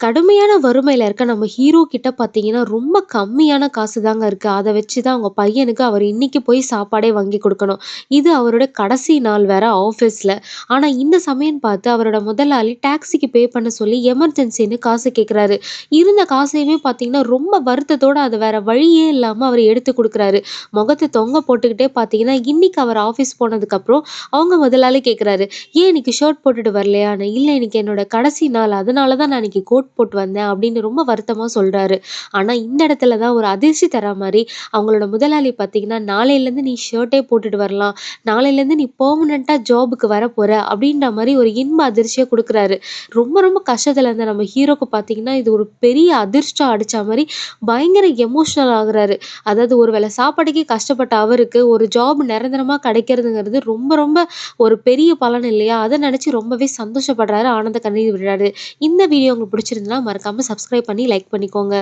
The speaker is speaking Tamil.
கடுமையான வறுமையில் இருக்க நம்ம ஹீரோ கிட்ட பார்த்தீங்கன்னா, ரொம்ப கம்மியான காசு தாங்க இருக்குது அதை வச்சு தான் அவங்க பையனுக்கு அவர் இன்னைக்கு போய் சாப்பாடே வாங்கி கொடுக்கணும் இது அவரோட கடைசி நாள் வேற ஆஃபீஸில் ஆனால் இந்த சமயம் பார்த்து அவரோட முதலாளி டாக்ஸிக்கு பே பண்ண சொல்லி எமர்ஜென்சின்னு காசு கேட்குறாரு. இருந்த காசையுமே பார்த்தீங்கன்னா, ரொம்ப வருத்தத்தோடு அதை வேற வழியே இல்லாமல் அவர் எடுத்து கொடுக்குறாரு முகத்தை தொங்க போட்டுக்கிட்டே பார்த்தீங்கன்னா, இன்னைக்கு அவர் ஆஃபீஸ் போனதுக்கப்புறம் அவங்க முதலாளி கேட்குறாரு, "ஏன் இன்னைக்கு ஷர்ட் போட்டுட்டு வரலையான்னு?" இல்லை இன்னைக்கு என்னோட கடைசி நாள். அதனால தான் நான் இன்னைக்கு கோட் போட்டு வந்தேன்." அப்படின்னு ரொம்ப வருத்தமா சொல்றாரு. ஆனா இந்த இடத்துல தான் ஒரு அதிர்ச்சி தர்ற மாதிரி அவங்களோட முதலாளி பார்த்தீங்கன்னா, "நாளையிலேருந்து நீ ஷர்ட்டே போட்டுட்டு வரலாம். நாளையிலேருந்து நீ பர்மனெண்ட்டாக ஜாபுக்கு வரப்போற." அப்படின்ற மாதிரி ஒரு இன்ப அதிர்ச்சியை கொடுக்குறாரு ரொம்ப ரொம்ப கஷ்டத்துல இருந்த நம்ம ஹீரோக்கு பார்த்தீங்கன்னா, இது ஒரு பெரிய அதிர்ஷ்டம் அடித்த மாதிரி பயங்கர எமோஷனல் ஆகுறாரு. அதாவது ஒரு வேளை சாப்பாட்டுக்கே கஷ்டப்பட்ட அவருக்கு ஒரு ஜாப் நிரந்தரமா கிடைக்கிறதுங்கிறது ரொம்ப ரொம்ப ஒரு பெரிய பலன் இல்லையா? அதை நினச்சி ரொம்பவே சந்தோஷப்படுறாரு. ஆனந்த கண்ணீர் விடுறாரு. இந்த வீடியோ உங்களுக்கு பிடிச்சிருந்தா மறக்காமல் சப்ஸ்கிரைப் பண்ணி லைக் பண்ணிக்கோங்க.